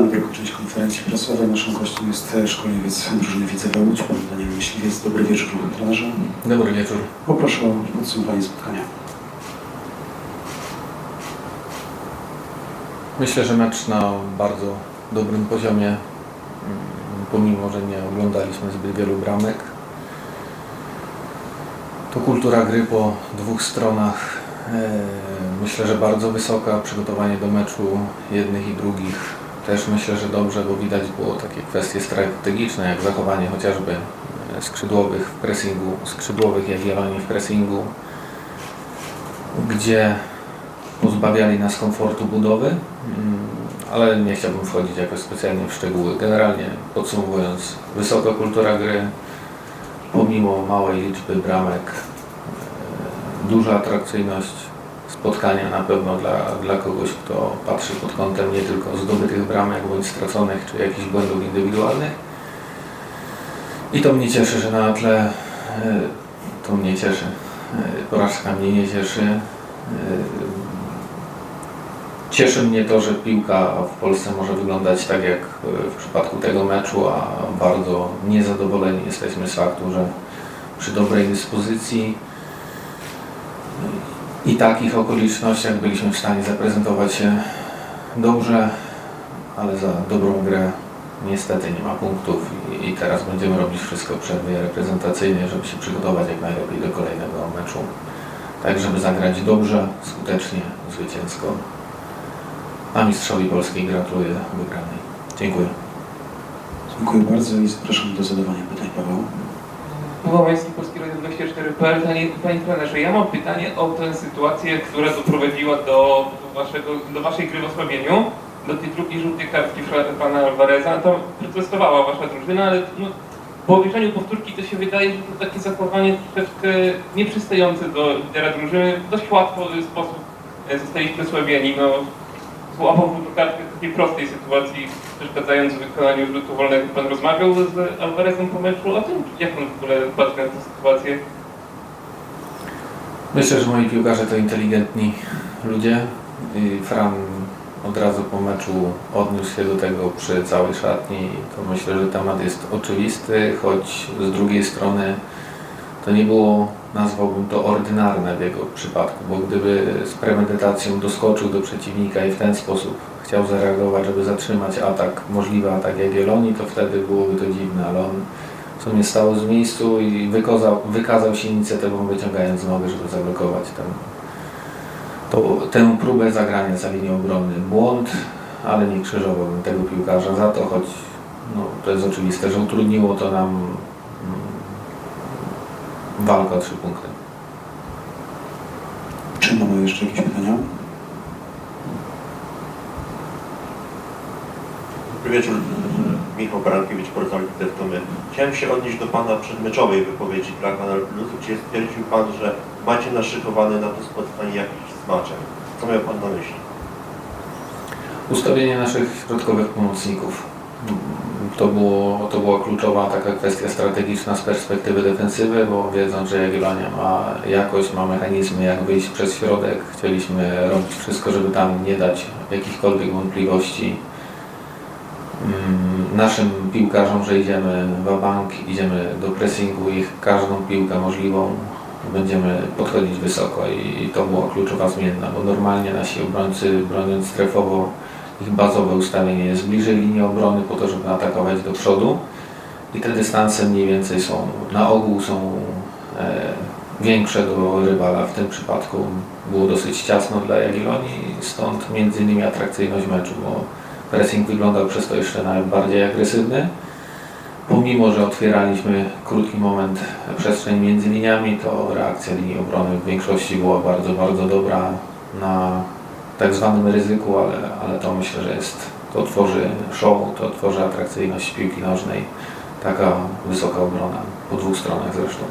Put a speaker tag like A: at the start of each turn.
A: mnie tylko część konferencji prasowej. Naszym gościem jest szkoleniowiec drużyny Widzewa Łódź, pan Daniel Myśliwiec. Dobry wieczór, trenerze.
B: Dobry wieczór.
A: Poproszę o podsumowanie spotkania.
B: Myślę, że mecz na bardzo dobrym poziomie, mm, pomimo, że nie oglądaliśmy zbyt wielu bramek. To kultura gry po dwóch stronach. e, Myślę, że bardzo wysoka. Przygotowanie do meczu jednych i drugich też myślę, że dobrze, bo widać było takie kwestie strategiczne, jak zachowanie chociażby e, skrzydłowych w pressingu, skrzydłowych Jagiellonii w pressingu, gdzie pozbawiali nas komfortu budowy, mm, ale nie chciałbym wchodzić jakoś specjalnie w szczegóły. Generalnie podsumowując, wysoka kultura gry, pomimo małej liczby bramek, e, duża atrakcyjność spotkania na pewno dla, dla kogoś, kto patrzy pod kątem nie tylko zdobytych bramek bądź straconych, czy jakichś błędów indywidualnych. I to mnie cieszy, że na tle, e, to mnie cieszy, E, porażka mnie nie cieszy. E, Cieszy mnie to, że piłka w Polsce może wyglądać tak jak w przypadku tego meczu, a bardzo niezadowoleni jesteśmy z faktu, że przy dobrej dyspozycji i takich okolicznościach byliśmy w stanie zaprezentować się dobrze, ale za dobrą grę niestety nie ma punktów i, teraz będziemy robić wszystko przerwie reprezentacyjnej, żeby się przygotować jak najlepiej do kolejnego meczu, tak żeby zagrać dobrze, skutecznie, zwycięsko. A mistrzowi Polskiej gratuluję wygranej. Dziękuję.
A: Dziękuję bardzo i zapraszam do zadawania pytań, Paweł.
C: Wołański, Polski Radio 24.pl. Panie, panie trenerze, ja mam pytanie o tę sytuację, która doprowadziła do, waszego, do waszej gry w osłabieniu, do tej drugiej żółtej kartki pana Alvareza. Tam protestowała wasza drużyna, ale no, po obejrzeniu powtórki to się wydaje, że to takie zachowanie troszeczkę nieprzystające do lidera drużyny. W dość łatwo sposób e, zostaliście osłabieni. No, złapał kartkę w takiej prostej sytuacji, przeszkadzając w wykonaniu rzutu wolnego. Pan rozmawiał z Alvarezem po meczu o tym, jak on w ogóle patrzy na tę sytuację?
B: Myślę, że moi piłkarze to inteligentni ludzie. I Fran od razu po meczu odniósł się do tego przy całej szatni. To myślę, że temat jest oczywisty, choć z drugiej strony to nie było, nazwałbym to ordynarne w jego przypadku, bo gdyby z premedytacją doskoczył do przeciwnika i w ten sposób chciał zareagować, żeby zatrzymać atak, możliwy atak Jagiellonii, to wtedy byłoby to dziwne, ale on w sumie stał z miejscu i wykazał, wykazał się inicjatywą wyciągając nogę, żeby zablokować ten, to, tę próbę zagrania za linią obrony. Błąd, ale nie krzyżowałbym tego piłkarza za to, choć no, to jest oczywiste, że utrudniło to nam mm, walkę o trzy punkty.
A: Czy mamy jeszcze jakieś pytania?
D: Dobry wieczór, Witomy. Chciałem się odnieść do Pana przedmeczowej wypowiedzi dla Kanal Plus, gdzie stwierdził Pan, że macie naszykowane na to spotkanie jakiś smaczek. Co miał Pan na myśli?
B: Ustawienie naszych środkowych pomocników. To, było, to była kluczowa taka kwestia strategiczna z perspektywy defensywy, bo wiedząc, że Jagiellonia ma jakość, ma mechanizmy jak wyjść przez środek, chcieliśmy robić wszystko, żeby tam nie dać jakichkolwiek wątpliwości mm, naszym piłkarzom, że idziemy w bank, idziemy do pressingu ich każdą piłkę możliwą, będziemy podchodzić wysoko i, to była kluczowa zmienna, bo normalnie nasi obrońcy broniąc strefowo ich bazowe ustawienie jest bliżej linii obrony po to, żeby atakować do przodu i te dystanse mniej więcej są, na ogół są e, większe do rywala. W tym przypadku było dosyć ciasno dla Jagiellonii, stąd między innymi atrakcyjność meczu, bo pressing wyglądał przez to jeszcze nawet bardziej agresywny. Pomimo, że otwieraliśmy krótki moment przestrzeń między liniami, to reakcja linii obrony w większości była bardzo, bardzo dobra na tak zwanym ryzyku, ale, ale to myślę, że jest, to tworzy show, to tworzy atrakcyjność piłki nożnej. Taka wysoka obrona po dwóch stronach zresztą.